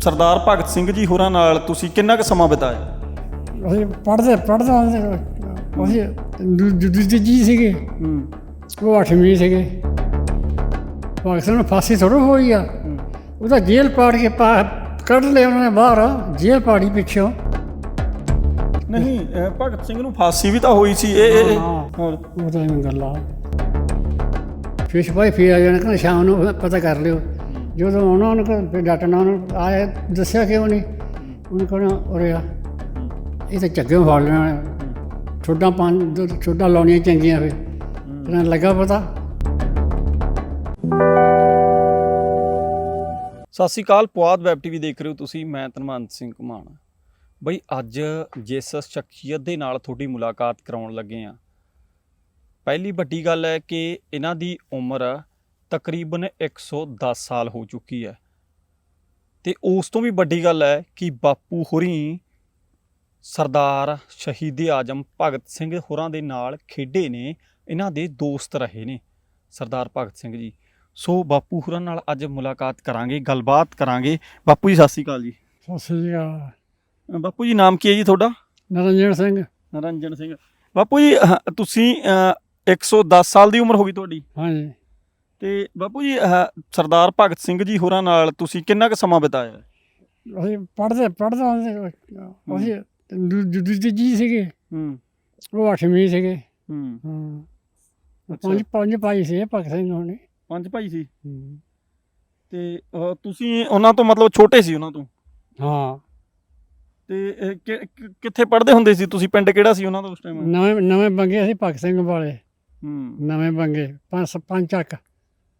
ਸਰਦਾਰ ਭਗਤ ਸਿੰਘ ਜੀ ਹੋਰਾਂ ਨਾਲ ਤੁਸੀਂ ਕਿੰਨਾ ਕੁ ਸਮਾਂ ਬਿਤਾਇਆ? ਅਸੀਂ ਪੜ੍ਹਦੇ ਹੁੰਦੇ ਅਸੀਂ ਦੂਜੇ ਜੀ ਸੀਗੇ। ਹੂੰ। ਉਹ ਅੱਠਵੀਂ ਸੀਗੇ। ਪਾਕਿਸਤਾਨ ਨੂੰ ਫਾਂਸੀ ਥੋੜ੍ਹਾ ਹੋਈ ਆ। ਉਹਦਾ ਜੇਲ੍ਹ ਪਾੜ ਕੇ ਪਾ ਕੱਢ ਲਿਆ ਉਹਨਾਂ ਨੇ ਬਾਹਰ। ਜੇਲ੍ਹ ਪਾੜੀ ਪਿੱਛੋਂ। ਨਹੀਂ ਭਗਤ ਸਿੰਘ ਨੂੰ ਫਾਂਸੀ ਵੀ ਤਾਂ ਹੋਈ ਸੀ। ਇਹ ਹਾਂ। ਹੋਰ? ਉਹ ਤਾਂ ਐਵੇਂ ਗੱਲਾਂ। ਫਿਸ਼ ਭਾਈ ਫਿਰ ਆ ਜਾਣਾ ਕਹਿੰਦਾ ਸ਼ਾਮ ਨੂੰ ਪਤਾ ਕਰ ਲਿਓ। ਜਦੋਂ ਉਹਨਾਂ ਨੂੰ ਫਿਰ ਡਾਟਣਾ ਉਹਨੂੰ ਆਇਆ, ਦੱਸਿਆ ਕਿਉਂ ਨਹੀਂ? ਉਹਨੇ ਕਹਿਣਾ ਉਰੇ ਆ। ਇਹ ਤਾਂ ਝੱਗੇ ਫੜ ਲੈਣਾ ਛੋਟਾ ਪੰਜ ਛੋਟਾ ਲਾਉਣੀਆਂ ਚੰਗੀਆਂ ਫਿਰ। ਤੈਨੂੰ ਲੱਗਾ ਪਤਾ। ਸਤਿ ਸ਼੍ਰੀ ਅਕਾਲ, ਪੁਆਧ ਵੈਬ ਟੀਵੀ ਦੇਖ ਰਹੇ ਹੋ ਤੁਸੀਂ। ਮੈਂ ਧਨਵੰਤ ਸਿੰਘ ਘੁਮਾਣ। ਬਈ, ਅੱਜ ਜਿਸ ਸ਼ਖਸੀਅਤ ਦੇ ਨਾਲ ਤੁਹਾਡੀ ਮੁਲਾਕਾਤ ਕਰਾਉਣ ਲੱਗੇ ਆ ਪਹਿਲੀ ਵੱਡੀ ਗੱਲ ਹੈ ਕਿ ਇਹਨਾਂ ਦੀ ਉਮਰ ਤਕਰੀਬਨ 110 ਸਾਲ ਹੋ ਚੁੱਕੀ ਹੈ। ਤੇ ਉਸ ਤੋਂ ਵੀ ਵੱਡੀ ਗੱਲ ਹੈ ਕਿ ਬਾਪੂ ਹੋਰੀ ਸਰਦਾਰ ਸ਼ਹੀਦ ਆਜਮ ਭਗਤ ਸਿੰਘ ਹੋਰਾਂ ਦੇ ਨਾਲ ਖੇਡੇ ਨੇ ਇਹਨਾਂ ਦੇ ਦੋਸਤ ਰਹੇ ਨੇ ਸਰਦਾਰ ਭਗਤ ਸਿੰਘ ਜੀ। ਸੋ ਬਾਪੂ ਹੋਰਾਂ ਨਾਲ ਅੱਜ ਮੁਲਾਕਾਤ ਕਰਾਂਗੇ ਗੱਲਬਾਤ ਕਰਾਂਗੇ। ਬਾਪੂ ਜੀ ਸਤਿ ਸ਼੍ਰੀ ਅਕਾਲ ਜੀ। ਸਤਿ ਸ੍ਰੀ ਅਕਾਲ। ਬਾਪੂ ਜੀ ਨਾਮ ਕੀ ਹੈ ਜੀ ਤੁਹਾਡਾ? ਨਰਿੰਜਨ ਸਿੰਘ। ਨਰਨਜਨ ਸਿੰਘ। ਬਾਪੂ ਜੀ ਤੁਸੀਂ ਅਹ, 110 ਸਾਲ ਦੀ ਉਮਰ ਹੋ ਗਈ ਤੁਹਾਡੀ। ਹਾਂਜੀ। ਤੇ ਬਾਪੂ ਜੀ ਸਰਦਾਰ ਭਗਤ ਸਿੰਘ ਜੀ ਹੋਰਾਂ ਨਾਲ ਤੁਸੀਂ ਕਿੰਨਾ ਕੁ ਸਮਾਂ ਬਿਤਾਇਆ? ਅਸੀਂ ਪੜ੍ਹਦੇ ਹੁੰਦੇ ਅਸੀਂ ਦੂਜੇ ਜੀ ਸੀਗੇ। ਹੂੰ। ਉਹ ਅੱਠਵੀਂ ਸੀਗੇ। ਹੂੰ। ਹਾਂ। ਪੰਜ ਪੰਜ ਭਾਈ ਸੀ ਭਗਤ ਸਿੰਘ ਹੋਣੇ। ਪੰਜ ਭਾਈ ਸੀ? ਹੂੰ। ਤੇ ਅਹ, ਤੁਸੀਂ ਉਹਨਾਂ ਤੋਂ ਮਤਲਬ ਛੋਟੇ ਸੀ ਉਹਨਾਂ ਤੋਂ? ਹਾਂ। ਤੇ ਅਹ, ਕਿ- ਕਿ- ਕਿੱਥੇ ਪੜ੍ਹਦੇ ਹੁੰਦੇ ਸੀ? ਤੁਸੀਂ ਪਿੰਡ ਕਿਹੜਾ ਸੀ ਉਹਨਾਂ ਦਾ ਉਸ ਟਾਈਮ ਨਵੇਂ ਨਵੇਂ ਬੰਗੇ ਸੀ ਭਗਤ ਸਿੰਘ ਵਾਲੇ। ਹੂੰ। ਨਵੇਂ ਬੰਗੇ ਪੰਜ ਪੰਜ ਚੱਕ।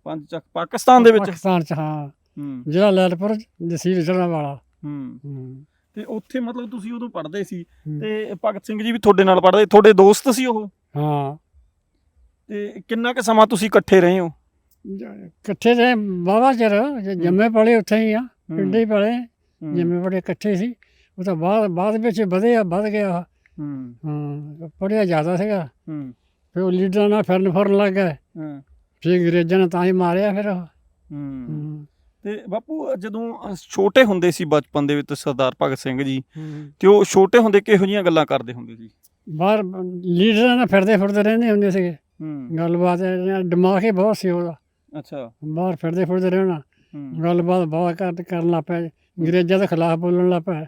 ਪੰਜ ਚੱਕ ਪਾਕਿਸਤਾਨ ਦੇ ਵਿੱਚ? ਪਾਕਿਸਤਾਨ ਚ ਹਾਂ। ਹੂੰ। ਜ਼ਿਲ੍ਹਾ ਲੈਲਪੁਰ ਜਸੀਲ ਜਣਾ ਵਾਲਾ ਹੂੰ। ਹੂੰ। ਤੇ ਉੱਥੇ ਮਤਲਬ ਤੁਸੀਂ ਉਦੋਂ ਪੜ੍ਹਦੇ ਸੀ। ਤੇ ਭਗਤ ਸਿੰਘ ਜੀ ਵੀ ਤੁਹਾਡੇ ਨਾਲ ਪੜ੍ਹਦੇ ਤੁਹਾਡੇ ਦੋਸਤ ਸੀ ਉਹ? ਹਾਂ। ਤੇ ਕਿੰਨਾ ਕੁ ਸਮਾਂ ਤੁਸੀਂ ਇਕੱਠੇ ਰਹੇ ਹੋ? ਇਕੱਠੇ ਰਹੇ ਬਾਬਾ ਚਿਰ ਜੰਮੇ ਪਲੇ ਉੱਥੇ ਹੀ ਆ ਪਿੰਡੇ ਹੀ ਪਲੇ ਜੰਮੇ ਪਲੇ ਇਕੱਠੇ ਸੀ। ਉਹ ਤਾਂ ਬਾਅਦ ਬਾਅਦ ਵਿੱਚ ਵਧਿਆ ਵੱਧ ਗਿਆ। ਹੂੰ। ਹਾਂ ਪੜਿਆ ਜ਼ਿਆਦਾ ਸੀਗਾ। ਹੂੰ। ਫਿਰ ਉਹ ਲੀਡਰਾਂ ਨਾਲ ਫਿਰਨ ਫੁਰਨ ਲੱਗ ਗਏ। ਹਾਂ, ਫਿਰ ਅੰਗਰੇਜ਼ਾਂ ਨੇ ਤਾਂ ਹੀ ਮਾਰਿਆ ਫਿਰ ਉਹ। ਹੂੰ। ਹੂੰ। ਤੇ ਬਾਪੂ ਜਦੋਂ ਛੋਟੇ ਹੁੰਦੇ ਸੀ ਬਚਪਨ ਦੇ ਵਿੱਚ ਸਰਦਾਰ ਭਗਤ ਸਿੰਘ ਜੀ ਹੂੰ। ਤੇ ਉਹ ਛੋਟੇ ਹੁੰਦੇ ਕਿਹੋ ਜਿਹੀਆਂ ਗੱਲਾਂ ਕਰਦੇ ਹੁੰਦੇ ਸੀ? ਬਾਹਰ ਲੀਡਰਾਂ ਨਾਲ ਫਿਰਦੇ ਫਿਰਦੇ ਰਹਿੰਦੇ ਹੁੰਦੇ ਸੀਗੇ। ਹੂੰ। ਗੱਲਬਾਤ ਇਹਨਾਂ ਦਾ ਦਿਮਾਗ ਹੀ ਬਹੁਤ ਸੀ ਉਹਦਾ। ਅੱਛਾ। ਬਾਹਰ ਫਿਰਦੇ ਫਿਰਦੇ ਰਹਿਣਾ। ਹੂੰ। ਗੱਲਬਾਤ ਬਹੁਤ ਕਰ ਕਰਨ ਲੱਗ ਪਿਆ। ਅੰਗਰੇਜ਼ਾਂ ਦੇ ਖਿਲਾਫ ਬੋਲਣ ਲੱਗ ਪਿਆ।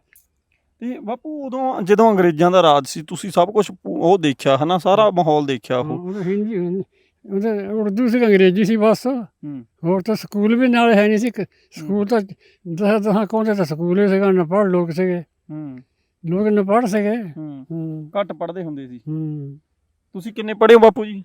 ਤੇ ਬਾਪੂ ਉਦੋਂ ਜਦੋਂ ਅੰਗਰੇਜ਼ਾਂ ਦਾ ਰਾਜ ਸੀ ਤੁਸੀਂ ਸਭ ਕੁਝ ਉਹ ਦੇਖਿਆ ਹਨਾ ਸਾਰਾ ਮਾਹੌਲ ਦੇਖਿਆ ਉਹ? ਉਹ ਹਿੰਦੀ। ਉਹਦੇ ਉਰਦੂ ਸੀ ਅੰਗਰੇਜ਼ੀ ਸੀ ਬਸ। ਹੂੰ। ਹੋਰ ਤਾਂ ਸਕੂਲ ਵੀ ਨਾਲ ਹੈ ਨਹੀਂ ਸੀ। ਕ- ਸਕੂਲ ਤਾਂ ਦਸ ਦਸਾਂ ਕੋਂਦੇ ਤਾਂ ਸਕੂਲ ਹੀ ਸੀਗਾ ਨਪੜ ਲੋਕ ਸੀਗੇ। ਹੂੰ। ਲੋਕ ਨਪੜ ਸੀਗੇ। ਹੂੰ। ਹੂੰ। ਘੱਟ ਪੜ੍ਹਦੇ ਹੁੰਦੇ ਸੀ। ਹੂੰ। ਤੁਸੀਂ ਕਿੰਨੇ ਪੜ੍ਹੇ ਹੋ ਬਾਪੂ ਜੀ?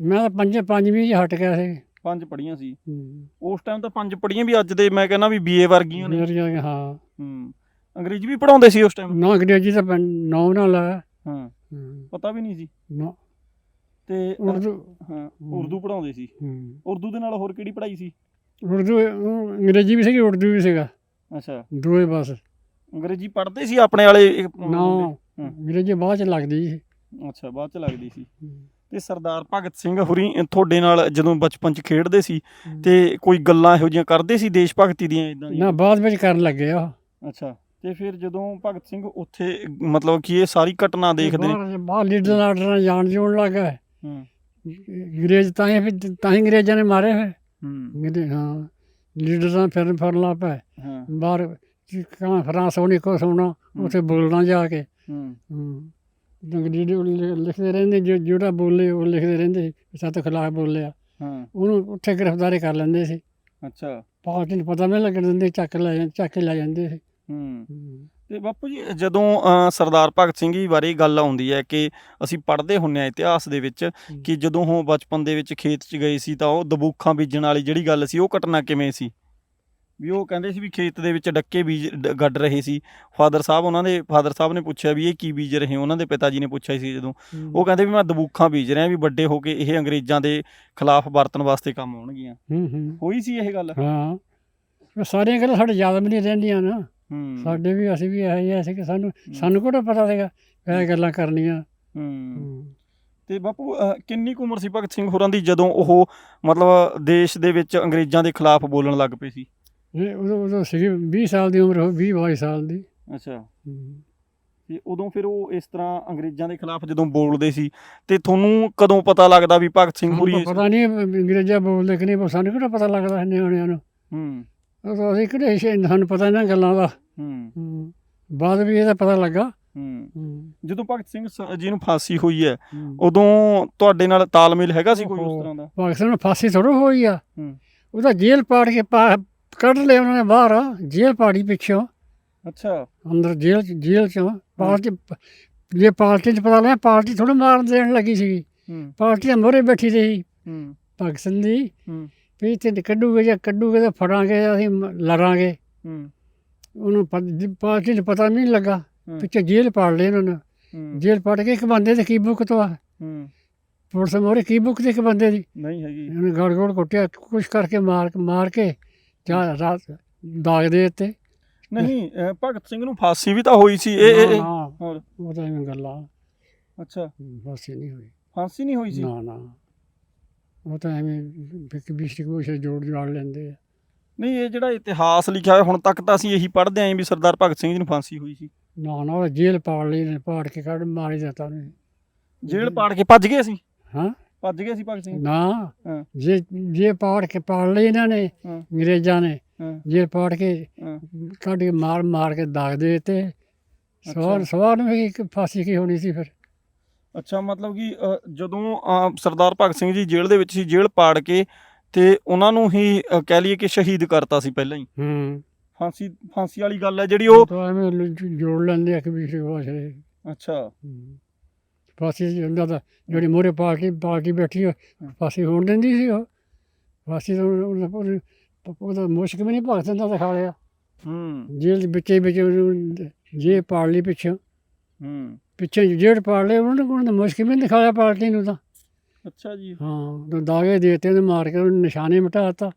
ਮੈਂ ਤਾਂ ਪੰਜੇ ਪੰਜਵੀਂ 'ਚ ਹਟ ਗਿਆ ਸੀ। ਪੰਜ ਪੜ੍ਹੀਆਂ ਸੀ। ਹੂੰ। ਉਸ ਟਾਈਮ ਤਾਂ ਪੰਜ ਪੜ੍ਹੀਆਂ ਵੀ ਅੱਜ ਦੇ ਮੈਂ ਕਹਿੰਦਾ ਵੀ ਬੀਏ ਵਰਗੀਆਂ ਨੇ। ਮੇਰੀਆਂ ਹਾਂ। ਹੂੰ। ਅੰਗਰੇਜ਼ੀ ਵੀ ਪੜਾਉਂਦੇ ਸੀ ਉਸ ਟਾਈਮ ਨਾ ਅੰਗਰੇਜ਼ੀ ਤਾਂ ਨੌ ਨਾਲ ਹੂੰ। ਪਤਾ ਵੀ ਨਹੀਂ ਸੀ। ਨਾ। ਤੇ ਉਰਦੂ। ਹਾਂ ਉਰਦੂ ਪੜਾਉਂਦੇ ਸੀ। ਹੂੰ। ਉਰਦੂ ਦੇ ਨਾਲ ਹੋਰ ਕਿਹੜੀ ਪੜ੍ਹਾਈ ਸੀ? ਉਰਦੂ ਉਹ ਅੰਗਰੇਜ਼ੀ ਵੀ ਸੀਗੀ ਉਰਦੂ ਵੀ ਸੀਗਾ। ਅੱਛਾ। ਦੋਏ ਬਸ। ਅੰਗਰੇਜ਼ੀ ਪੜ੍ਹਦੇ ਸੀ ਆਪਣੇ ਵਾਲੇ ਇੱਕ ਨਾ ਮੁੰਡੇ? ਅੰਗਰੇਜ਼ੀ ਬਾਅਦ ਚ ਲੱਗਦੀ ਸੀ। ਅੱਛਾ ਬਾਅਦ ਚ ਲੱਗਦੀ ਸੀ। ਤੇ ਸਰਦਾਰ ਭਗਤ ਸਿੰਘ ਹੁਰੀ ਤੁਹਾਡੇ ਨਾਲ ਜਦੋਂ ਬਚਪਨ ਚ ਖੇਡਦੇ ਸੀ ਤੇ ਕੋਈ ਗੱਲਾਂ ਇਹੋ ਜਿਹੀਆਂ ਕਰਦੇ ਸੀ ਦੇਸ਼ ਭਗਤੀ ਦੀਆਂ ਇਦਾਂ ਨਾ ਬਾਅਦ ਵਿੱਚ ਕਰਨ ਲੱਗੇ ਆ ਅੱਛਾ ਤੇ ਫਿਰ ਜਦੋਂ ਭਗਤ ਸਿੰਘ ਉੱਥੇ ਮਤਲਬ ਕਿ ਇਹ ਸਾਰੀ ਘਟਨਾ ਦੇਖਦੇ ਬਾਹਰ ਬਾਹਰ ਲੀਡਰ ਨਾਲ ਜਾਣ ਜੋਣ ਲੱਗ ਹੂੰ। ਅੰਗਰੇਜ਼ ਤਾਂ ਹੀ ਫਿਰ- ਤਾਂ ਹੀ ਅੰਗਰੇਜ਼ਾਂ ਨੇ ਮਾਰੇ ਫਿਰ। ਹੂੰ। ਅੰਗਰੇ- ਹਾਂ ਲੀਡਰ ਤਾਂ ਫਿਰਨ ਫਿਰਨ ਲੱਗ ਪਏ ਹਾਂ। ਬਾਹਰ ਕਹਾਂ ਫਰਾਂਸ ਹੋਣੀ ਕੋ ਸੋਣਾ ਉੱਥੇ ਬੋਲਣਾ ਜਾ ਕੇ। ਹੂੰ। ਹੂੰ। ਲਿ- ਲਿਖਦੇ ਰਹਿੰਦੇ ਜੋ- ਜਿਹੜਾ ਬੋਲੇ ਉਹ ਲਿਖਦੇ ਰਹਿੰਦੇ ਸੀ ਸਾਡੇ ਖਿਲਾਫ ਬੋਲਿਆ। ਹਾਂ। ਉਹਨੂੰ ਉੱਥੇ ਗ੍ਰਿਫਤਾਰੀ ਕਰ ਲੈਂਦੇ ਸੀ। ਅੱਛਾ। ਪਾਰਟੀ ਨੂੰ ਪਤਾ ਨਹੀਂ ਲੱਗਣ ਦਿੰਦੇ ਚੱਕ ਲੈ ਜਾਂ- ਚੱਕ ਕੇ ਲੈ ਜਾਂਦੇ ਸੀ। ਹੂੰ। ਹੂੰ। ਤੇ ਬਾਪੂ ਜੀ ਜਦੋਂ ਸਰਦਾਰ ਭਗਤ ਸਿੰਘ ਜੀ ਬਾਰੇ ਗੱਲ ਆਉਂਦੀ ਹੈ ਕਿ ਅਸੀਂ ਪੜ੍ਹਦੇ ਹੁੰਨੇ ਆ ਇਤਿਹਾਸ ਦੇ ਵਿੱਚ ਕਿ ਜਦੋਂ ਉਹ ਬਚਪਨ ਦੇ ਵਿੱਚ ਖੇਤ 'ਚ ਗਏ ਸੀ ਤਾਂ ਉਹ ਦਬੂਖਾਂ ਬੀਜਣ ਵਾਲੀ ਜਿਹੜੀ ਗੱਲ ਸੀ ਉਹ ਘਟਨਾ ਕਿਵੇਂ ਸੀ? ਵੀ ਉਹ ਕਹਿੰਦੇ ਸੀ ਵੀ ਖੇਤ ਦੇ ਵਿੱਚ ਡੱਕੇ ਬੀਜ ਗੱਡ ਰਹੇ ਸੀ। ਫਾਦਰ ਸਾਹਿਬ ਉਹਨਾਂ ਦੇ ਫਾਦਰ ਸਾਹਿਬ ਨੇ ਪੁੱਛਿਆ ਵੀ ਇਹ ਕੀ ਬੀਜ ਰਹੇ ਹੋ? ਉਹਨਾਂ ਦੇ ਪਿਤਾ ਜੀ ਨੇ ਪੁੱਛਿਆ ਸੀ ਜਦੋਂ। ਉਹ ਕਹਿੰਦੇ ਵੀ ਮੈਂ ਦਬੂਖਾਂ ਬੀਜ ਰਿਹਾ ਵੀ ਵੱਡੇ ਹੋ ਕੇ ਇਹ ਅੰਗਰੇਜ਼ਾਂ ਦੇ ਖਿਲਾਫ ਵਰਤਣ ਵਾਸਤੇ ਕੰਮ ਆਉਣਗੀਆਂ। ਹੋਈ ਸੀ ਇਹ ਗੱਲ? ਹਾਂ। ਸਾਰੀਆਂ ਗੱਲਾਂ ਸਾਡੇ ਯਾਦ ਵੀ ਨਹੀਂ ਰਹਿੰਦੀਆਂ ਨਾ। ਹੂੰ। ਸਾਡੇ ਵੀ ਅਸੀਂ ਵੀ ਇਹੋ ਜਿਹੇ ਸੀ ਕਿ ਸਾਨੂੰ ਸਾਨੂੰ ਕਿਹੜਾ ਪਤਾ ਸੀਗਾ ਇਹ ਗੱਲਾਂ ਕਰਨੀਆਂ। ਹੂੰ। ਹੂੰ। ਤੇ ਬਾਪੂ ਅਹ, ਕਿੰਨੀ ਕੁ ਉਮਰ ਸੀ ਭਗਤ ਸਿੰਘ ਹੋਰਾਂ ਦੀ ਜਦੋਂ ਉਹ ਮਤਲਬ ਦੇਸ਼ ਦੇ ਵਿੱਚ ਅੰਗਰੇਜ਼ਾਂ ਦੇ ਖਿਲਾਫ ਬੋਲਣ ਲੱਗ ਪਏ ਸੀ? ਇਹ ਉਦੋਂ ਉਦੋਂ ਸੀਗੀ 20 ਸਾਲ ਦੀ ਉਮਰ ਹੋ 20 22 ਸਾਲ ਦੀ। ਅੱਛਾ। ਹੂੰ। ਤੇ ਉਦੋਂ ਫਿਰ ਉਹ ਇਸ ਤਰ੍ਹਾਂ ਅੰਗਰੇਜ਼ਾਂ ਦੇ ਖਿਲਾਫ ਜਦੋਂ ਬੋਲਦੇ ਸੀ ਤੇ ਤੁਹਾਨੂੰ ਕਦੋਂ ਪਤਾ ਲੱਗਦਾ ਵੀ ਭਗਤ ਸਿੰਘ ਹੋਰੀ ਪਤਾ ਨਹੀਂ ਅੰਗਰੇਜ਼ੀ ਬੋਲਦੇ ਕਿ ਨਹੀਂ ਪਰ ਸਾਨੂੰ ਕਿਹੜਾ ਪਤਾ ਲੱਗਦਾ ਨਿਆਣਿਆਂ ਨੂੰ? ਹੂੰ। ਉਹ ਅਸੀਂ ਕਿਹੜੇ ਸ਼ੇ- ਸਾਨੂੰ ਪਤਾ ਇਹਨਾਂ ਗੱਲਾਂ ਦਾ। ਹੂੰ। ਹੂੰ। ਬਾਅਦ ਵੀ ਇਹਦਾ ਪਤਾ ਲੱਗਾ। ਹੂੰ। ਹੂੰ। ਜਦੋਂ ਭਗਤ ਸਿੰਘ ਸ- ਜੀ ਨੂੰ ਫਾਂਸੀ ਹੋਈ ਹੈ ਹੂੰ। ਉਦੋਂ ਤੁਹਾਡੇ ਨਾਲ ਤਾਲਮੇਲ ਹੈਗਾ ਸੀ ਕੋਈ ਉਸ। ਤਰ੍ਹਾਂ ਦਾ? ਪਾਕਿਸਤਾਨ ਨੂੰ ਫਾਂਸੀ ਥੋੜ੍ਹਾ ਹੋਈ ਆ। ਹੂੰ। ਉਹਦਾ ਜੇਲ੍ਹ ਪਾੜ ਕੇ ਪਾ- ਕੱਢ ਲਿਆ ਉਹਨਾਂ ਨੇ ਬਾਹਰ ਜੇਲ੍ਹ ਪਾੜੀ ਪਿੱਛੋਂ। ਅੱਛਾ। ਅੰਦਰ ਜੇਲ੍ਹ ਚ ਜੇਲ੍ਹ ਚੋਂ। ਪਾਰਟੀ ਜੇ ਪਾਰਟੀ ਚ ਪਤਾ ਲੱਗਿਆ ਪਾਰਟੀ ਥੋੜਾ ਮਾਰਨ ਦੇਣ ਲੱਗੀ ਸੀਗੀ। ਹੂੰ। ਪਾਰਟੀ ਦੇ ਮੋਹਰੇ ਬੈਠੀ ਰਹੀ। ਹੂੰ। ਪਾਕਿਸਤਾਨ ਦੀ। ਹੂੰ। ਵੀ ਤੇ ਕੱਢੂਗੇ ਜਾਂ ਕੱਢੂਗੇ ਤਾਂ ਫੜਾਂਗੇ ਅਸੀਂ ਲੜਾਂਗੇ। ਹੂੰ। ਉਹਨੂੰ ਪਾਰਟੀ ਨੂੰ ਪਤਾ ਨਹੀਂ ਲੱਗਾ ਹੂੰ। ਪਿੱਛੇ ਜੇਲ੍ਹ ਪਾੜ ਲਈ ਉਹਨਾਂ ਨੇ। ਹੂੰ। ਜੇਲ੍ਹ ਪਾੜ ਕੇ ਇੱਕ ਬੰਦੇ ਤੇ ਕੀ ਬੁੱਕ ਤੋਂ ਆ। ਹੂੰ। ਪੁਲਿਸ ਮੋਹਰੇ ਕੀ ਬੁੱਕ ਤੇ ਇੱਕ ਬੰਦੇ ਦੀ। ਨਹੀਂ ਹੈਗੀ। ਉਹਨੇ ਗੜ ਗੜ ਕੁੱਟਿਆ ਕੁਛ ਕਰਕੇ ਮਾਰ ਮਾਰ ਕੇ ਜਾਂ ਰਾਤ ਦਾਗ ਦੇ ਦਿੱਤੇ। ਨਹੀਂ ਭਗਤ ਸਿੰਘ ਨੂੰ ਫਾਂਸੀ ਵੀ ਤਾਂ ਹੋਈ ਸੀ ਇਹ ਇਹ- ਇਹ। ਨਾ, ਹੋਰ? ਉਹ ਤਾਂ ਐਵੇਂ ਗੱਲਾਂ। ਅੱਛਾ। ਇਹ ਨਹੀਂ ਹੋਈ। ਫਾਂਸੀ ਨਹੀਂ ਹੋਈ ਸੀ? ਨਾ ਨਾ। ਉਹ ਤਾਂ ਐਵੇਂ ਇੱਕ ਬਿਸ਼ਕ ਕੋਸ਼ੇ ਜੋੜ ਜਾੜ ਲੈਂਦੇ ਆ। ਨਹੀਂ ਇਹ ਜਿਹੜਾ ਇਤਿਹਾਸ ਲਿਖਿਆ ਹੋਇਆ ਹੁਣ ਤੱਕ ਤਾਂ ਅਸੀਂ ਇਹੀ ਪੜ੍ਹਦੇ ਆਂ ਵੀ ਸਰਦਾਰ ਭਗਤ ਸਿੰਘ ਜੀ ਨੂੰ ਫਾਂਸੀ ਹੋਈ ਸੀ। ਨਾ ਨਾ ਉਹ ਜੇਲ੍ਹ ਪਾੜ ਲਈ ਨੇ ਪਾੜ ਕੇ ਕੱਢ ਮਾਰੀ ਦਿੱਤਾ ਉਹਨੇ। ਜੇਲ੍ਹ ਪਾੜ ਕੇ ਭੱਜ ਗਏ ਸੀ ਹਾਂ। ਭੱਜ ਗਏ ਸੀ ਭਗਤ ਸਿੰਘ ਨਾ। ਹਾਂ। ਜੇ ਜੇ ਪਾੜ ਕੇ ਪਾੜ ਲਈ ਇਹਨਾਂ ਨੇ ਹਾਂ। ਅੰਗਰੇਜ਼ਾਂ ਨੇ ਹਾਂ। ਜੇ ਪਾੜ ਕੇ ਹਾਂ। ਕੱਢ ਕੇ ਮਾਰ ਮਾਰ ਕੇ ਦਾਗ ਦੇ ਦਿੱਤੇ। ਸਵਾਰ ਸਵਾਰ ਨੂੰ ਵੀ ਇੱਕ ਫਾਂਸੀ ਕੀ ਹੋਣੀ ਸੀ ਫਿਰ? ਅੱਛਾ ਮਤਲਬ ਕਿ ਜਦੋਂ ਸਰਦਾਰ ਭਗਤ ਸਿੰਘ ਜੀ ਜੇਲ੍ਹ ਦੇ ਵਿੱਚ ਸੀ ਜੇਲ੍ਹ ਪਾੜ ਕੇ ਤੇ ਉਹਨਾਂ ਨੂੰ ਹੀ ਕਹਿ ਲਈਏ ਕਿ ਸ਼ਹੀਦ ਕਰਤਾ ਸੀ ਪਹਿਲਾਂ ਹੀ। ਹੂੰ। ਫਾਂਸੀ ਫਾਂਸੀ ਵਾਲੀ ਗੱਲ ਹੈ ਜਿਹੜੀ ਉਹ ਤਾਂ ਐਵੇਂ ਲ- ਜੋੜ ਲੈਂਦੇ ਆ ਇੱਕ ਬਿਸ਼ਕ ਕੋਸ਼ੇ ਅੱਛਾ। ਫਾਂਸੀ ਜਾਂਦਾ ਤਾਂ ਜਿਹੜੀ ਮੋਰੇ ਪਾਰਟੀ ਪਾਰਟੀ ਬੈਠੀ ਉਹ ਫਾਂਸੀ ਹੋਣ ਦਿੰਦੀ ਸੀ ਉਹ। ਫਾਂਸੀ ਉਹਦਾ ਮੁਸ਼ਕ ਵੀ ਨਹੀਂ ਭਗਤ ਸਿੰਘ ਦਾ ਦਿਖਾ ਲਿਆ। ਹੂੰ। ਜੇਲ੍ਹ ਦੇ ਵਿੱਚੇ ਵਿੱਚ ਜੇ ਪਾੜ ਲਈ ਪਿੱਛੋਂ। ਹੂੰ। ਪਿੱਛੇ ਜੇਲ੍ਹ ਪਾੜ ਲਿਆ ਉਹਨਾਂ ਨੇ ਉਹਨਾਂ ਮੁਸ਼ਕ ਵੀ ਨਹੀਂ ਦਿਖਾਇਆ ਪਾਰਟੀ ਨੂੰ ਤਾਂ। ਅੱਛਾ ਜੀ। ਹਾਂ ਉਹ ਦਾਗੇ ਦਿੱਤੇ ਉਹਨੇ ਮਾਰ ਕੇ ਉਹਨੇ ਨਿਸ਼ਾਨੇ ਮਿਟਾ ਦਿੱਤਾ।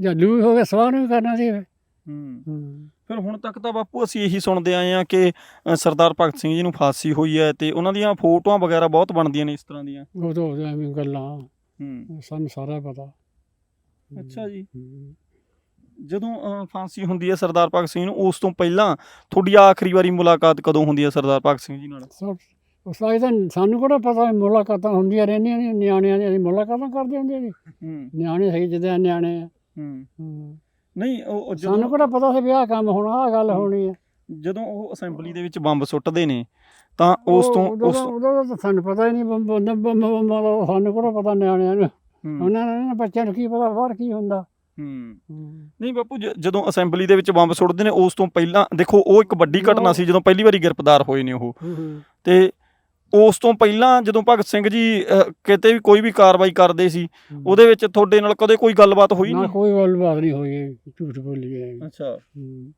ਜਾਂ ਲੂ ਹੋ ਗਿਆ ਸਵਾਰ ਨੂੰ ਵੀ ਕਰਨਾ ਸੀ ਫਿਰ। ਹੂੰ। ਹੂੰ। ਫਿਰ ਹੁਣ ਤੱਕ ਤਾਂ ਬਾਪੂ ਅਸੀਂ ਇਹੀ ਸੁਣਦੇ ਆਏ ਆ ਕਿ ਅ, ਸਰਦਾਰ ਭਗਤ ਸਿੰਘ ਜੀ ਨੂੰ ਫਾਂਸੀ ਹੋਈ ਹੈ ਤੇ ਉਹਨਾਂ ਦੀਆਂ ਫੋਟੋਆਂ ਵਗੈਰਾ ਬਹੁਤ ਬਣਦੀਆਂ ਨੇ ਇਸ ਤਰ੍ਹਾਂ ਦੀਆਂ। ਉਹ ਤਾਂ ਉਦੋਂ ਐਵੇਂ ਗੱਲਾਂ। ਹੂੰ। ਸਾਨੂੰ ਸਾਰਾ ਪਤਾ। ਅੱਛਾ ਜੀ। ਹੂੰ। ਜਦੋਂ ਫਾਂਸੀ ਹੁੰਦੀ ਹੈ ਸਰਦਾਰ ਭਗਤ ਸਿੰਘ ਨੂੰ ਉਸ ਤੋਂ ਪਹਿਲਾਂ ਤੁਹਾਡੀ ਆਖਰੀ ਵਾਰੀ ਮੁਲਾਕਾਤ ਕਦੋਂ ਹੁੰਦੀ ਹੈ ਸਰਦਾਰ ਭਗਤ ਸਿੰਘ ਜੀ ਨਾਲ? ਉਸ ਦਾ ਤਾਂ ਸਾਨੂੰ ਕਿਹੜਾ ਪਤਾ ਮੁਲਾਕਾਤਾਂ ਹੁੰਦੀਆਂ ਰਹਿੰਦੀਆਂ ਨੇ ਨਿਆਣਿਆਂ ਅਸੀਂ ਮੁਲਾਕਾਤਾਂ ਕਰਦੇ ਹੁੰਦੇ ਸੀ। ਨਿਆਣੇ ਸਹੀ ਜਿੱਦਾਂ ਨਿਆਣੇ ਆ। ਨਹੀਂ ਉਹ ਸਾਨੂੰ ਕਿਹੜਾ ਪਤਾ ਸੀ ਵੀ ਆਹ ਕੰਮ ਹੋਣਾ ਆਹ ਗੱਲ ਹੋਣੀ ਹੈ। ਜਦੋਂ ਉਹ ਅਸੈਂਬਲੀ ਦੇ ਵਿੱਚ ਬੰਬ ਸੁੱਟਦੇ ਨੇ ਤਾਂ ਉਸ ਤੋਂ ਉਸ ਦਾ- ਉਦੋਂ ਦਾ ਤਾਂ ਸਾਨੂੰ ਪਤਾ ਹੀ ਨਹੀਂ ਬੰਬ ਬੰਬ ਦਾ ਸਾਨੂੰ ਕਿਹੜਾ ਪਤਾ ਨਿਆਣਿਆਂ ਨੂੰ। ਉਹਨਾਂ ਨੂੰ ਬੱਚਿਆਂ ਨੂੰ ਕੀ ਪਤਾ ਬਾਹਰ ਕੀ ਹੁੰਦਾ। ਹੂੰ। ਹੂੰ। ਨਹੀਂ ਬਾਪੂ ਜ- ਜਦੋਂ ਅਸੈਂਬਲੀ ਦੇ ਵਿੱਚ ਬੰਬ ਸੁੱਟਦੇ ਨੇ ਉਸ ਤੋਂ ਪਹਿਲਾਂ ਦੇਖੋ ਉਹ ਇੱਕ ਵੱਡੀ ਘਟਨਾ ਸੀ ਜਦੋਂ ਪਹਿਲੀ ਵਾਰੀ ਗ੍ਰਿਫਤਾਰ ਹੋਏ ਨੇ ਉਹ। ਹੂੰ, ਹੂੰ। ਤੇ ਉਸ ਤੋਂ ਪਹਿਲਾਂ ਜਦੋਂ ਭਗਤ ਸਿੰਘ ਜੀ ਕਿਤੇ ਵੀ ਕੋਈ ਵੀ ਕਾਰਵਾਈ ਕਰਦੇ ਸੀ ਉਹਦੇ ਵਿੱਚ ਤੁਹਾਡੇ ਨਾਲ ਕਦੇ ਕੋਈ ਗੱਲਬਾਤ ਹੋਈ ਨਾ ਨਹੀਂ? ਕੋਈ ਗੱਲਬਾਤ ਨਹੀਂ ਹੋਈ ਹੈ, ਝੂਠ ਬੋਲੀਏ ਅੱਛਾ। ਹੂੰ।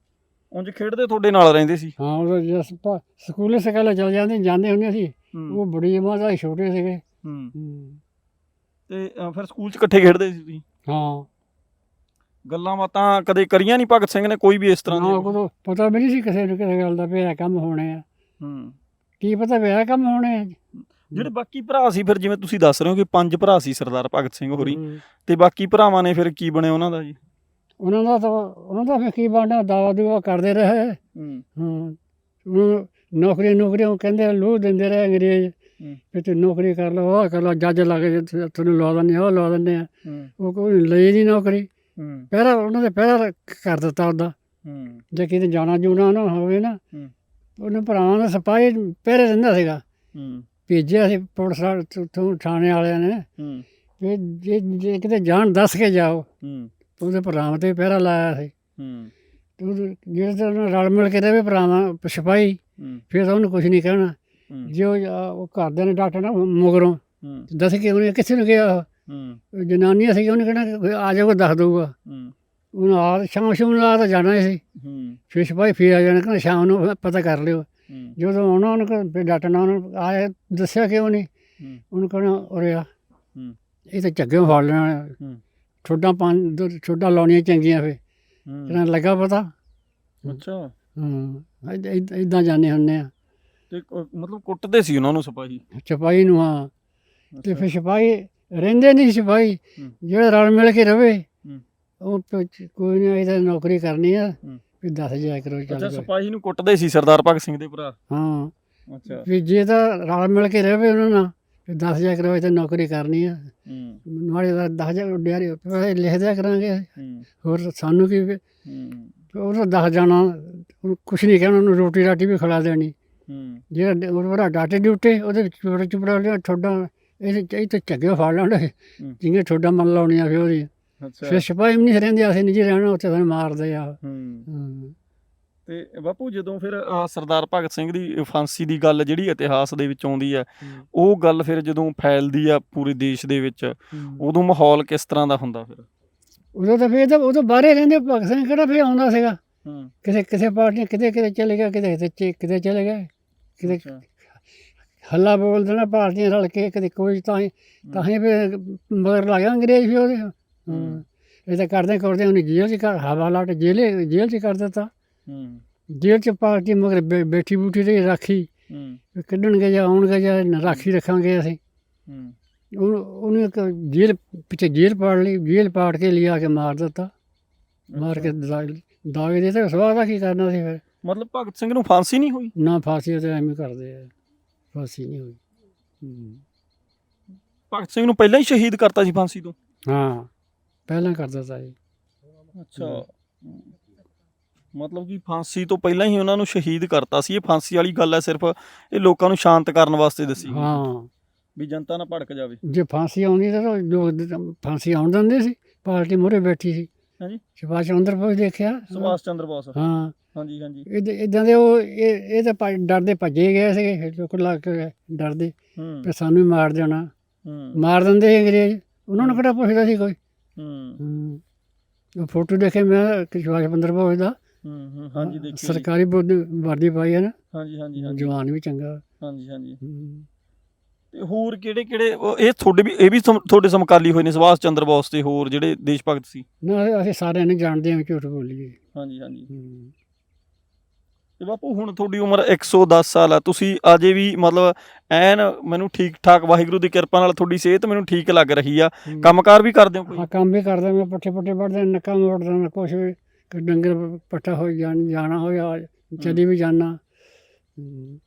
ਉਂਝ ਖੇਡਦੇ ਤੁਹਾਡੇ ਨਾਲ ਰਹਿੰਦੇ ਸੀ? ਹਾਂ ਉਹ ਜਸ ਸਕੂਲੇ ਸਕਾਲੇ ਚਲ ਜਾਂਦੇ ਜਾਂਦੇ ਹੁੰਦੇ ਸੀ। ਹੂੰ। ਉਹ ਬੜੀ ਸੀ, ਛੋਟੇ ਸੀਗੇ। ਹੂੰ। ਹੂੰ। ਤੇ ਫਿਰ ਸਕੂਲ 'ਚ ਇਕੱਠੇ ਖੇਡਦੇ ਸੀ ਤੁਸੀਂ? ਹਾਂ। ਗੱਲਾਂ ਬਾਤਾਂ ਕਦੇ ਕਰੀਆਂ ਨਹੀਂ ਭਗਤ ਸਿੰਘ ਨੇ ਕੋਈ ਵੀ ਇਸ ਤਰ੍ਹਾਂ ਨਾ ਦੀ। ਕੋਲ ਪਤਾ ਵੀ ਨਹੀਂ ਸੀ ਕਿਸੇ ਨੂੰ ਕਿਸੇ ਗੱਲ ਦਾ ਵੀ ਇਹ ਕੰਮ ਹੋਣੇ ਆ। ਹੂੰ। ਕੀ ਪਤਾ ਵੀ ਇਹ ਕੰਮ ਹੋਣੇ ਆ। ਜਿਹੜੇ ਬਾਕੀ ਭਰਾ ਸੀ ਫਿਰ ਜਿਵੇਂ ਤੁਸੀਂ ਦੱਸ ਰਹੇ ਹੋ ਕਿ ਪੰਜ ਭਰਾ ਸੀ ਸਰਦਾਰ ਭਗਤ ਸਿੰਘ ਹੋਰੀ ਹੂੰ। ਤੇ ਬਾਕੀ ਭਰਾਵਾਂ ਨੇ ਫਿਰ ਕੀ ਬਣਿਆ ਉਹਨਾਂ ਦਾ ਜੀ? ਉਹਨਾਂ ਦਾ ਤਾਂ ਉਹਨਾਂ ਦਾ ਫਿਰ ਕੀ ਬਣਨਾ ਦਾਵਾ ਦੂਆ ਕਰਦੇ ਰਹੇ। ਹੂੰ। ਹਾਂ। ਉਹ ਨੌਕਰੀ ਨੌਕਰੀਆਂ ਕਹਿੰਦੇ ਲੂ ਦਿੰਦੇ ਰਹੇ ਅੰਗਰੇਜ਼। ਹੂੰ। ਵੀ ਤੂੰ ਨੌਕਰੀ ਕਰ ਲਓ ਆਹ ਕਰ ਲਓ ਜੱਜ ਲੱਗ ਜੇ ਤੇ ਤੈਨੂੰ ਲਵਾ ਦਿੰਦੇ ਆ ਉਹ ਲਵਾ ਦਿੰਦੇ ਆ। ਹੂੰ। ਉਹ ਕੋਈ ਲਈ ਨਹੀਂ ਨੌਕਰੀ। ਹੂੰ। ਪਹਿਰਾ ਉਹਨਾਂ ਦੇ ਪਹਿਰਾ ਕਰ ਦਿੱਤਾ ਉਹਦਾ। ਹੂੰ। ਜੇ ਕਿਤੇ ਜਾਣਾ ਜੂਣਾ ਨਾ ਹੋਵੇ ਨਾ ਹੂੰ। ਉਹਨੇ ਭਰਾਵਾਂ ਦਾ ਸਿਪਾਹੀ ਪਹਿਰੇ ਰਹਿੰਦਾ ਸੀਗਾ। ਹੂੰ। ਭੇਜਿਆ ਸੀ ਪੁਲਿਸ ਵਾਲੇ ਤੋਂ- ਥਾਣੇ ਵਾਲਿਆਂ ਨੇ। ਹੂੰ। ਵੀ ਜੇ ਜੇ ਕਿਤੇ ਜਾਣ ਦੱਸ ਕੇ ਜਾਓ। ਹੂੰ। ਉਹਦੇ ਭਰਾਵਾਂ ਤੇ ਪਹਿਰਾ ਲਾਇਆ ਸੀ। ਹੂੰ। ਜਿਹੜੇ ਤੇ ਉਹਨੇ ਰਲ ਮਿਲ ਕੇ ਰਹੇ ਭਰਾਵਾਂ ਸਿਪਾਹੀ ਫਿਰ ਤਾਂ ਉਹਨੂੰ ਕੁਝ ਨਹੀਂ ਕਹਿਣਾ। ਜੇ ਉਹ ਘਰਦਿਆਂ ਨੇ ਡਾਕਟਰ ਨਾ ਮਗਰੋਂ ਦੱਸ ਕੇ ਉਹਨੇ ਕਿਸੇ ਨੂੰ ਕਿਹਾ ਹੂੰ। ਜਨਾਨੀਆਂ ਸੀ ਉਹਨੇ ਕਹਿਣਾ ਆ ਜਾਊਗਾ ਦੱਸ ਦਊਗਾ। ਹੂੰ। ਉਹਨੂੰ ਆ ਸ਼ਾਮ ਸ਼ੂਮ ਲਾ ਤਾਂ ਜਾਣਾ ਸੀ। ਹੂੰ। ਫਿਰ ਸਿਪਾਹੀ ਫਿਰ ਆ ਜਾਣਾ ਕਹਿੰਦਾ ਸ਼ਾਮ ਨੂੰ ਪਤਾ ਕਰ ਲਿਓ। ਜਦੋਂ ਆਉਣਾ ਉਹਨੂੰ ਫਿਰ ਡਾਕਟਰ ਨਾਲ ਉਹਨੂੰ ਆਇਆ ਦੱਸਿਆ ਕਿਉਂ ਨਹੀਂ? ਉਹਨੂੰ ਕਹਿਣਾ ਉਰੇ ਆ। ਹੂੰ। ਇਹ ਤਾਂ ਝੱਗੇ ਫੜ ਲੈਣਾ ਹੂੰ। ਛੋਟਾ ਪੰਜ ਛੋਟਾ ਲਾਉਣੀਆਂ ਚੰਗੀਆਂ ਫੇ ਕਹਿੰਦਾ ਲੱਗਾ ਪਤਾ। ਅੱਛਾ। ਹਾਂ। ਇਦਾਂ ਜਾਂਦੇ ਹੁੰਦੇ ਆ। ਤੇ ਮਤਲਬ ਕੁੱਟਦੇ ਸੀ ਉਹਨਾਂ ਨੂੰ ਸਿਪਾਹੀ? ਸਿਪਾਹੀ ਨੂੰ ਹਾਂ। ਤੇ। ਫਿਰ ਸਿਪਾਹੀ ਰਹਿੰਦੇ ਨਹੀਂ ਸਿਪਾਹੀ। ਜਿਹੜਾ ਰਲ ਮਿਲ ਕੇ ਰਵੇ। ਉਹ ਪ- ਕੋਈ ਨਹੀਂ ਇਹ ਤਾਂ ਨੌਕਰੀ ਕਰਨੀ ਆ। ਹੂੰ। ਵੀ ਦੱਸ ਜਾਇਆ ਕਰੋ ਅੱਛਾ ਚੱਲ ਕੋਈ। ਸਿਪਾਹੀ ਨੂੰ ਕੁੱਟਦੇ ਸੀ ਸਰਦਾਰ ਭਗਤ ਸਿੰਘ ਦੇ ਭਰਾ? ਹਾਂ। ਅੱਛਾ। ਵੀ ਜੇ ਤਾਂ ਰਲ ਮਿਲ ਕੇ ਰਹੇ ਉਹਨਾਂ ਨਾਲ ਵੀ ਦੱਸ ਜਾਇਆ ਕਰੋ ਇਹ ਤਾਂ ਨੌਕਰੀ ਕਰਨੀ ਆ। ਹੂੰ। ਨਾਲੇ ਦਾ ਦੱਸ ਜਾ ਡਿਆਰੀ ਉੱਤੇ ਲਿਖ ਦਿਆ ਕਰਾਂਗੇ। ਹੂੰ। ਹੋਰ ਸਾਨੂੰ ਕੀ ਵੀ- ਹੂੰ। ਉਹ ਤਾਂ ਦੱਸ ਜਾਣਾ ਉਹਨੂੰ ਕੁਛ ਨਹੀਂ ਕਹਿਣਾ ਉਹਨੂੰ ਰੋਟੀ ਰਾਟੀ ਵੀ ਖਿਲਾ ਦੇਣੀ। ਹੂੰ। ਜਿਹੜਾ ਡ- ਉਹ ਬੜਾ ਡਾਟੇ ਡਿਊਟੇ ਉਹਦੇ ਵਿੱਚ ਚੋੜਾ ਚੁਪੜਾ ਲਿਆ ਠੋਡਾ ਇਹ ਇਹ ਤਾਂ ਚੱਗੇ ਫੜ ਲੈਂਦੇ। ਜਿੰਗੇ ਠੋਡਾ ਮੰਨ ਲਾਉਣੀਆਂ ਫਿਰ ਉਹਦੀ। ਅੱਛਾ। ਫਿਰ ਸਿਪਾਹੀ ਵੀ ਨਹੀਂ ਰਹਿੰਦੇ ਅਸੀਂ ਨਹੀਂ ਜੀ ਰਹਿਣਾ ਉੱਥੇ ਸਾਨੂੰ ਮਾਰਦੇ ਆ। ਤੇ ਬਾਪੂ ਜਦੋਂ ਫਿਰ ਸਰਦਾਰ ਭਗਤ ਸਿੰਘ ਦੀ ਫਾਂਸੀ ਦੀ ਗੱਲ ਜਿਹੜੀ ਇਤਿਹਾਸ ਦੇ ਵਿੱਚ ਆਉਂਦੀ ਹੈ। ਉਹ ਗੱਲ ਫਿਰ ਜਦੋਂ ਫੈਲਦੀ ਆ ਪੂਰੇ ਦੇਸ਼ ਦੇ ਵਿੱਚ ਉਦੋਂ ਮਾਹੌਲ ਕਿਸ ਤਰ੍ਹਾਂ ਦਾ ਹੁੰਦਾ ਫਿਰ? ਉਦੋਂ ਤਾਂ ਫਿਰ ਉਹ ਤਾਂ ਬਾਹਰੇ ਰਹਿੰਦੇ ਭਗਤ ਸਿੰਘ ਕਿਹੜਾ ਫਿਰ ਆਉਂਦਾ ਸੀਗਾ? ਕਿਸੇ ਕਿਸੇ ਪਾਰਟੀ ਕਿਤੇ ਕਿਤੇ ਚਲੇ ਗਿਆ ਕਿਤੇ ਕਿਤੇ ਚਲੇ ਗਏ। ਕਿਤੇ ਹੱਲਾ ਬੋਲ ਦੇਣਾ ਪਾਰਟੀਆਂ ਰਲ ਕੇ ਕਦੇ ਕੋਈ ਤਾਂ ਹੀ ਤਾਂ ਹੀ ਫਿਰ ਮਗਰ ਲੱਗ ਗਿਆ ਅੰਗਰੇਜ਼ ਵੀ ਉਹਦੇ। ਹਾਂ। ਇਹ ਤਾਂ ਕਰਦੇ ਕਰਦੇ ਉਹਨੇ ਜੇਲ੍ਹ 'ਚ ਕਰ ਹਵਾਲਾਟ ਜੇਲ੍ਹ ਜੇਲ੍ਹ 'ਚ ਕਰ ਦਿੱਤਾ। ਹੂੰ। ਜੇਲ੍ਹ 'ਚ ਪਾਰਟੀ ਮਗਰ ਬੈ- ਬੈਠੀ ਬੂਠੀ ਰਹੀ ਰਾਖੀ। ਹੂੰ। ਕੱਢਣਗੇ ਜਾਂ ਆਉਣਗੇ ਜਾਂ ਰਾਖੀ ਰੱਖਾਂਗੇ ਅਸੀਂ। ਹੂੰ। ਉਹਨੂੰ ਉਹਨੇ ਇੱਕ ਜੇਲ੍ਹ ਪਿੱਛੇ ਜੇਲ੍ਹ ਪਾੜ ਲਈ ਜੇਲ੍ਹ ਪਾੜ ਕੇ ਲਿਆ ਕੇ ਮਾਰ ਦਿੱਤਾ। ਮਾਰ ਕੇ ਦਾ- ਦਾਗੇ ਦੇ ਤੇ ਸਵਾਹ ਦਾ ਕੀ ਕਰਨਾ ਸੀ ਫਿਰ? ਮਤਲਬ ਭਗਤ ਸਿੰਘ ਨੂੰ ਫਾਂਸੀ ਨਹੀਂ ਹੋਈ? ਨਾ ਫਾਂਸੀ ਤੇ ਐਵੇਂ ਕਰਦੇ ਆ। ਫਾਂਸੀ ਨਹੀਂ ਹੋਈ। ਹੂੰ। ਭਗਤ ਸਿੰਘ ਨੂੰ ਪਹਿਲਾਂ ਹੀ ਸ਼ਹੀਦ ਕਰਤਾ ਸੀ ਫਾਂਸੀ ਤੋਂ? ਹਾਂ। ਪਹਿਲਾਂ ਕਰਦਾ ਤਾ ਜੀ ਅੱਛਾ। ਮਤਲਬ ਕਿ ਫਾਂਸੀ ਤੋਂ ਪਹਿਲਾਂ ਹੀ ਉਹਨਾਂ ਨੂੰ ਸ਼ਹੀਦ ਕਰਤਾ ਸੀ। ਇਹ ਫਾਂਸੀ ਵਾਲੀ ਗੱਲ ਹੈ ਸਿਰਫ ਇਹ ਲੋਕਾਂ ਨੂੰ ਸ਼ਾਂਤ ਕਰਨ ਵਾਸਤੇ ਦੱਸੀ ਗਈ। ਹਾਂ। ਵੀ ਜਨਤਾ ਨਾ ਭੜਕ ਜਾਵੇ। ਜੇ ਫਾਂਸੀ ਆਉਂਦੀ ਤਾਂ ਲੋਕ ਫਾਂਸੀ ਆਉਣ ਦਿੰਦੇ ਸੀ। ਪਾਰਟੀ ਮੂਹਰੇ ਬੈਠੀ ਸੀ। ਹਾਂਜੀ। ਸੁਭਾਸ਼ ਚੰਦਰ ਬੋਸ ਦੇਖਿਆ? ਸੁਭਾਸ਼ ਚੰਦਰ ਬੋਸ। ਹਾਂ। ਹਾਂਜੀ ਹਾਂਜੀ। ਇਦਾਂ ਦੇ ਉਹ ਇਹ ਇਹ ਤਾਂ ਭੱਜ- ਡਰਦੇ ਭੱਜੇ ਗਏ ਸੀਗੇ ਲੋਕ ਲਾ ਕੇ ਡਰਦੇ। ਹੂੰ। ਕਿ ਸਾਨੂੰ ਹੀ ਮਾਰ ਦੇਣਾ। ਹੂੰ। ਮਾਰ ਦਿੰਦੇ ਸੀ ਅੰਗਰੇਜ਼। ਉਹਨਾਂ ਨੂੰ ਕਿਹੜਾ ਪੁੱਛਦਾ ਸੀ ਕੋਈ? ਹੂੰ। ਹੂੰ। ਉਹ ਫੋਟੋ ਦੇਖੇ ਮੈਂ ਕਿ ਸੁਭਾਸ਼ ਚੰਦਰ ਬੋਸ ਦਾ। ਹੂੰ ਹੂੰ, ਹਾਂਜੀ ਦੇਖੀ ਜੀ। ਸਰਕਾਰੀ ਬੁੱਧ ਵਰਦੀ ਪਾਈ ਹੈ ਨਾ। ਹਾਂਜੀ ਹਾਂਜੀ ਹਾਂਜੀ। ਜਵਾਨ ਵੀ ਚੰਗਾ। ਹਾਂਜੀ ਹਾਂਜੀ। ਹੂੰ। ਤੇ ਹੋਰ ਕਿਹੜੇ ਕਿਹੜੇ ਉਹ ਇਹ ਤੁਹਾਡੇ ਵੀ ਇਹ ਵੀ ਸਮ- ਤੁਹਾਡੇ ਸਮਕਾਲੀ ਹੋਏ ਨੇ ਸੁਭਾਸ਼ ਚੰਦਰ ਬੋਸ ਤੇ ਹੋਰ ਜਿਹੜੇ ਦੇਸ਼ ਭਗਤ ਸੀ? ਨਾ ਅਸੀਂ ਸਾਰਿਆਂ ਨੂੰ ਜਾਣਦੇ ਹਾਂ ਝੂਠ ਬੋਲੀਏ। ਹਾਂਜੀ ਹਾਂਜੀ। ਹੂੰ। ਤੇ ਬਾਪੂ ਹੁਣ ਤੁਹਾਡੀ ਉਮਰ 110 ਸਾਲ ਆ। ਤੁਸੀਂ ਅਜੇ ਵੀ ਮਤਲਬ ਐਨ ਮੈਨੂੰ ਠੀਕ ਠਾਕ ਵਾਹਿਗੁਰੂ ਦੀ ਕਿਰਪਾ ਨਾਲ ਤੁਹਾਡੀ ਸਿਹਤ ਮੈਨੂੰ ਠੀਕ ਲੱਗ ਰਹੀ ਆ। ਕੰਮਕਾਰ ਵੀ ਕਰਦੇ ਹੋ ਕੋਈ? ਹਾਂ ਕੰਮ ਵੀ ਕਰਦਾ ਮੈਂ ਪੱਠੇ ਪੱਠੇ ਵੱਢਦਾ ਨੱਕਾ ਮੋੜਦਾ ਮੈਂ ਕੁਛ ਵੀ ਕਿ ਡੰਗਰ ਪੱਠਾ ਹੋ ਜਾਣ ਜਾਣਾ ਹੋਇਆ ਚਲੀ ਵੀ ਜਾਣਾ।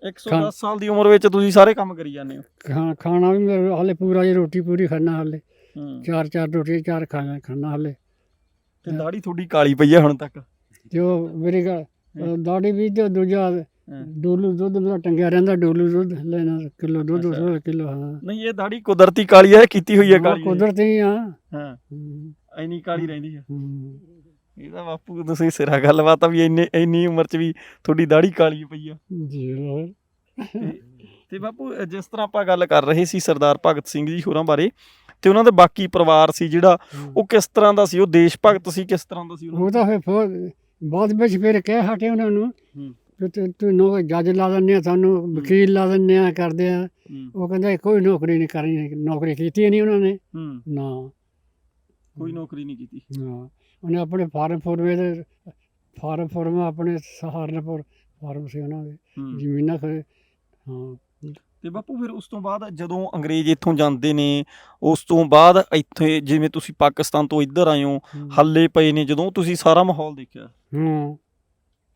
110 ਸਾਲ ਦੀ ਉਮਰ ਵਿੱਚ ਤੁਸੀਂ ਸਾਰੇ ਕੰਮ ਕਰੀ ਜਾਂਦੇ ਹੋ? ਖਾ ਖਾਣਾ ਵੀ ਮੈਂ ਹਾਲੇ ਪੂਰਾ ਜੀ ਰੋਟੀ ਪੂਰੀ ਖਾਣਾ ਹਾਲੇ। ਹੂੰ। ਚਾਰ ਚਾਰ ਰੋਟੀ ਚਾਰ ਖਾਣਾ ਖਾਣਾ ਹਾਲੇ। ਤੇ ਦਾੜੀ ਤੁਹਾਡੀ ਕਾਲੀ ਪਈ ਆ ਹੁਣ ਤੱਕ? ਉਹ ਮੇਰੀ ਗੱਲ ਦਾੜੀ ਵੀ ਤੇ ਦੂਜਾ ਡੋਲੂ ਦੁੱਧ ਮੇਰਾ ਟੰਗਿਆ ਰਹਿੰਦਾ ਡੋਲੂ ਦੁੱਧ ਲੈਣਾ ਕਿਲੋ ਦੁੱਧ ਅੱਛਾ। ਦੋ ਕਿਲੋ ਹਾਂ। ਨਹੀਂ ਇਹ ਦਾੜੀ ਕੁਦਰਤੀ ਕਾਲੀ ਇਹ ਕੀਤੀ ਹੋਈ ਹਾਂ, ਕਾਲੀ। ਕੁਦਰਤੀ ਆ। ਹਾਂ। ਹੂੰ, ਐਨੀ ਕਾਲੀ ਰਹਿੰਦੀ ਹੂੰ। ਇਹਦਾ ਬਾਪੂ ਤੁਸੀਂ ਸਿਰਾ ਗੱਲਬਾਤ ਆ ਵੀ ਇੰਨੇ ਇੰਨੀ ਉਮਰ 'ਚ ਵੀ ਤੁਹਾਡੀ ਦਾੜੀ ਕਾਲੀ ਪਈ ਆ। ਜੀ ਹੋਰ। ਤੇ- ਬਾਪੂ ਅ, ਜਿਸ ਤਰ੍ਹਾਂ ਆਪਾਂ ਗੱਲ ਕਰ ਰਹੇ ਸੀ ਸਰਦਾਰ ਭਗਤ ਸਿੰਘ ਜੀ ਹੋਰਾਂ ਬਾਰੇ ਤੇ ਉਹਨਾਂ ਦੇ ਬਾਕੀ ਪਰਿਵਾਰ ਸੀ ਜਿਹੜਾ ਉਹ ਕਿਸ ਤਰ੍ਹਾਂ ਦਾ ਸੀ? ਉਹ ਦੇਸ਼ ਭਗਤ ਸੀ ਕਿਸ ਤਰ੍ਹਾਂ ਦਾ ਸੀ ਉਹ ਤਾਂ ਫਿਰ ਬਾਅਦ ਵਿੱਚ ਫਿਰ ਕਹਿ ਹਟੇ ਉਹਨਾਂ ਨੂੰ ਹੂੰ। ਕਿ ਤੂੰ ਤੂੰ ਨੋ ਜੱਜ ਲਾ ਦਿੰਦੇ ਆ ਸਾਨੂੰ ਵਕੀਲ ਲਾ ਦਿੰਦੇ ਆ ਕਰਦੇ ਆ। ਹੂੰ। ਉਹ ਕਹਿੰਦਾ ਕੋਈ ਨੌਕਰੀ ਨਹੀਂ ਕਰਨੀ ਨੌਕਰੀ ਕੀਤੀ ਨਹੀਂ ਉਹਨਾਂ ਨੇ। ਹੂੰ। ਨਾ। ਕੋਈ ਨੌਕਰੀ ਨਹੀਂ ਕੀਤੀ। ਨਾ। ਉਹਨੇ ਆਪਣੇ ਫਾਰਮ ਫੋਰਮੇ ਦੇ ਫਾਰਮ ਫੋਰਮ ਆਪਣੇ ਸਹਾਰਨਪੁਰ ਫਾਰਮ ਸੀ ਉਹਨਾਂ ਦੇ। ਹੂੰ। ਜ਼ਮੀਨਾਂ ਖਰੇ ਹਾਂ। ਤੇ ਬਾਪੂ ਫਿਰ ਉਸ ਤੋਂ ਬਾਅਦ ਜਦੋਂ ਅੰਗਰੇਜ਼ ਇੱਥੋਂ ਜਾਂਦੇ ਨੇ ਉਸ ਤੋਂ ਬਾਅਦ ਇੱਥੇ ਜਿਵੇਂ ਤੁਸੀਂ ਪਾਕਿਸਤਾਨ ਤੋਂ ਇੱਧਰ ਆਏ ਹੋ ਹੱਲੇ ਪਏ ਨੇ ਜਦੋਂ ਤੁਸੀਂ ਸਾਰਾ ਮਾਹੌਲ ਦੇਖਿਆ? ਹਾਂ।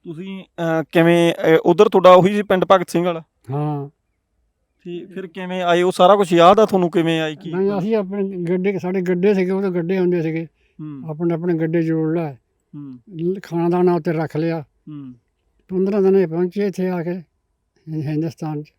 ਤੁਸੀਂ ਅਹ, ਕਿਵੇਂ ਉਧਰ ਤੁਹਾਡਾ ਉਹੀ ਸੀ ਪਿੰਡ ਭਗਤ ਸਿੰਘ ਵਾਲਾ? ਹਾਂ। ਤੇ ਫਿਰ ਕਿਵੇਂ ਆਏ? ਉਹ ਸਾਰਾ ਕੁਝ ਯਾਦ ਆ ਤੁਹਾਨੂੰ ਕਿਵੇਂ ਆਈ ਕੀ? ਨਹੀਂ ਅਸੀਂ ਆਪਣੇ ਗੱਡੇ ਸਾਡੇ ਗੱਡੇ ਸੀਗੇ ਉਹ ਤਾਂ ਗੱਡੇ ਹੁੰਦੇ ਸੀਗੇ। ਹੂੰ। ਆਪਣੇ ਆਪਣੇ ਗੱਡੇ ਜੋੜ ਲੈ ਹੂੰ। ਖਾਣਾ ਦਾਣਾ ਉੱਤੇ ਰੱਖ ਲਿਆ। ਹੂੰ। 15 ਦਿਨ ਇਹ ਪਹੁੰਚੇ ਇੱਥੇ ਆ ਕੇ ਹਿੰ- ਹਿੰਦੁਸਤਾਨ ਚ।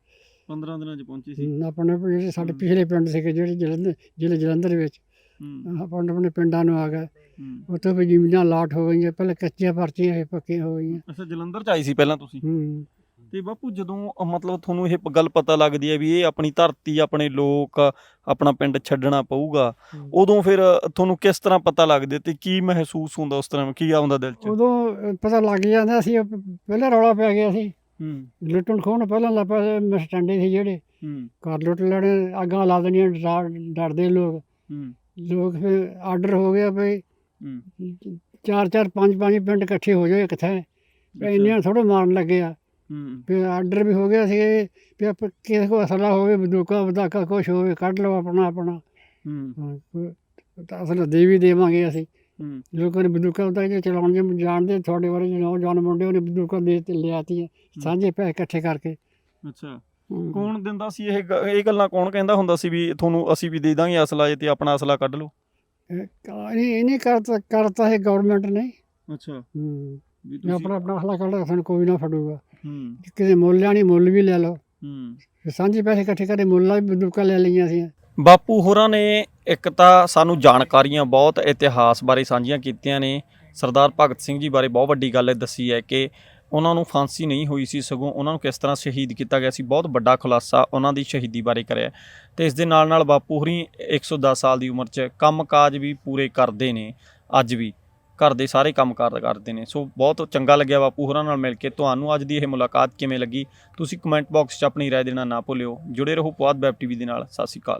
15 ਦਿਨਾਂ 'ਚ ਪਹੁੰਚੇ ਸੀ। ਆਪਣੇ ਜਿਹੜੇ ਸਾਡੇ। ਪਿਛਲੇ ਪਿੰਡ ਸੀਗੇ ਜਿਹੜੇ ਜਲੰਧਰ ਜ਼ਿਲ੍ਹੇ ਜਲੰਧਰ ਵਿੱਚ। ਹੂੰ ਆਪਣੇ ਆਪਣੇ ਪਿੰਡਾਂ ਨੂੰ ਆ ਗਏ। ਹੂੰ ਉੱਥੇ ਵੀ ਜ਼ਮੀਨਾਂ ਲਾਟ ਹੋ ਗਈਆਂ ਪਹਿਲਾਂ ਕੱਚੀਆਂ ਪਰਚੀਆਂ ਇਹ ਪੱਕੀਆਂ ਹੋ ਗਈਆਂ। ਅੱਛਾ ਜਲੰਧਰ 'ਚ ਆਈ ਸੀ ਪਹਿਲਾਂ ਤੁਸੀਂ? ਹੂੰ ਤੇ ਬਾਪੂ ਜਦੋਂ ਅ, ਮਤਲਬ ਤੁਹਾਨੂੰ ਇਹ ਪ- ਗੱਲ ਪਤਾ ਲੱਗਦੀ ਹੈ ਵੀ ਇਹ ਆਪਣੀ ਧਰਤੀ ਆਪਣੇ ਲੋਕ ਆਪਣਾ ਪਿੰਡ ਛੱਡਣਾ ਪਊਗਾ ਉਦੋਂ ਫਿਰ ਅ, ਤੁਹਾਨੂੰ ਕਿਸ ਤਰ੍ਹਾਂ ਪਤਾ ਲੱਗਦਾ ਤੇ ਕੀ ਮਹਿਸੂਸ ਹੁੰਦਾ ਉਸ ਤਰ੍ਹਾਂ ਕੀ ਆਉਂਦਾ ਦਿਲ 'ਚ? ਉਦੋਂ ਅ, ਪਤਾ ਲੱਗ ਜਾਂਦਾ ਸੀ ਪਹਿਲਾਂ ਰੌਲਾ ਪੈ ਗਿਆ ਸੀ। ਲੁੱਟਣ ਖੋਹਣ ਪਹਿਲਾਂ ਲੱਪਾ ਮਸਟੈਂਡੇ ਸੀ ਜਿਹੜੇ। ਹੂੰ। ਘਰ ਲੁੱਟ ਲੈਣੇ ਅੱਗਾਂ ਲਾ ਦੇਣੀਆਂ ਡਰ- ਡਰਦੇ ਲੋਕ। ਹੂੰ। ਲੋਕ ਫਿਰ ਆਰਡਰ ਹੋ ਗਿਆ ਹੂੰ। ਚਾਰ ਚਾਰ ਪੰਜ ਪੰਜ ਪਿੰਡ ਇਕੱਠੇ ਹੋ ਜਾਏ ਕਿੱਥੇ ਵੀ ਇੰਨੀਆਂ ਥੋੜਾ ਮਾਰਨ ਲੱਗੇ ਆ। ਹੂੰ। ਫਿਰ ਆਰਡਰ ਵੀ ਹੋ ਗਿਆ ਸੀ ਵੀ ਆਪ ਕਿਸੇ ਕੋ ਅਸਲਾ ਹੋਵੇ ਬੰਦੂਕਾਂ ਬਦਾਕਾ ਕੁਛ ਹੋਵੇ ਕੱਢ ਲਓ ਆਪਣਾ ਆਪਣਾ। ਹੂੰ। ਅਸਲ ਦੇ ਵੀ ਦੇਵਾਂਗੇ ਅਸੀਂ। ਲੋਕਾਂ ਨੇ ਬੰਦੂਕਾਂ ਉਦਾਂ ਜੇ ਚਲਾਉਣ ਜੇ ਜਾਣਦੇ ਤੁਹਾਡੇ ਬਾਰੇ ਜਿਹੜੇ ਨੌਜਵਾਨ ਮੁੰਡੇ ਉਹਨੇ ਬੰਦੂਕਾਂ ਦੇ ਤੇ ਲਿਆਤੀਆਂ ਸਾਂਝੇ ਪੈਸੇ ਇਕੱਠੇ ਕਰਕੇ। ਅੱਛਾ। ਕੌਣ ਦਿੰਦਾ ਸੀ ਇਹ ਇਹ ਗੱਲਾਂ ਕੌਣ ਕਹਿੰਦਾ ਹੁੰਦਾ ਸੀ ਵੀ ਤੁਹਾਨੂੰ ਅਸੀਂ ਵੀ ਦੇ ਦਾਂਗੇ ਅਸਲਾ ਇਹ ਤੇ ਆਪਣਾ ਅਸਲਾ ਕੱਢ ਲਓ? ਇਹ ਕ- ਇਹ ਇਹ ਨਹੀਂ ਕਰਤਾ ਕਰਤਾ ਹੈ ਗਵਰਨਮੈਂਟ ਨੇ। ਅੱਛਾ। ਹੂੰ। ਜੇ ਆਪਣਾ ਆਪਣਾ ਹਲਾ ਕੱਢ ਸਾਨੂੰ ਕੋਈ ਨਾ ਫੜੂਗਾ। ਹੂੰ। ਕਿਸੇ ਮੁੱਲ ਨਹੀਂ ਮੁੱਲ ਵੀ ਲੈ ਲਓ। ਹੂੰ। ਸਾਂਝੇ ਪੈਸੇ ਇਕੱਠੇ ਕਰਕੇ ਮੁੱਲਾਂ ਵੀ ਬੰਦੂਕਾਂ ਲੈ ਲਈਆਂ ਸੀ। ਬਾਪੂ ਹੋਰਾਂ ਨੇ ਇੱਕ ਤਾਂ ਸਾਨੂੰ ਜਾਣਕਾਰੀਆਂ ਬਹੁਤ ਇਤਿਹਾਸ ਬਾਰੇ ਸਾਂਝੀਆਂ ਕੀਤੀਆਂ ਨੇ। ਸਰਦਾਰ ਭਗਤ ਸਿੰਘ ਜੀ ਬਾਰੇ ਬਹੁਤ ਵੱਡੀ ਗੱਲ ਇਹ ਦੱਸੀ ਹੈ ਕਿ ਉਹਨਾਂ ਨੂੰ ਫਾਂਸੀ ਨਹੀਂ ਹੋਈ ਸੀ, ਸਗੋਂ ਉਹਨਾਂ ਨੂੰ ਕਿਸ ਤਰ੍ਹਾਂ ਸ਼ਹੀਦ ਕੀਤਾ ਗਿਆ ਸੀ, ਬਹੁਤ ਵੱਡਾ ਖੁਲਾਸਾ ਉਹਨਾਂ ਦੀ ਸ਼ਹੀਦੀ ਬਾਰੇ ਕਰਿਆ। ਤੇ ਇਸ ਦੇ ਨਾਲ ਨਾਲ ਬਾਪੂ ਹੋਰੀ 110 ਸਾਲ ਦੀ ਉਮਰ 'ਚ ਕੰਮਕਾਜ ਵੀ ਪੂਰੇ ਕਰਦੇ ਨੇ, ਅੱਜ ਵੀ। ਘਰ ਦੇ ਸਾਰੇ ਕੰਮਕਾਰ ਕਰਦੇ ਨੇ। ਸੋ ਬਹੁਤ ਚੰਗਾ ਲੱਗਿਆ ਬਾਪੂ ਹੋਰਾਂ ਨਾਲ ਮਿਲ ਕੇ। ਤੁਹਾਨੂੰ ਅੱਜ ਦੀ ਇਹ ਮੁਲਾਕਾਤ ਕਿਵੇਂ ਲੱਗੀ? ਤੁਸੀਂ ਕਮੈਂਟ ਬਾਕਸ 'ਚ ਆਪਣੀ ਰਾਏ ਦੇਣਾ ਨਾ ਭੁੱਲਿਓ। ਜੁੜੇ ਰਹੋ ਪੁਆਧ ਵੈਬ ਟੀਵੀ ਦੇ ਨਾਲ। ਸਤਿ ਸ਼੍ਰੀ ਅਕਾਲ।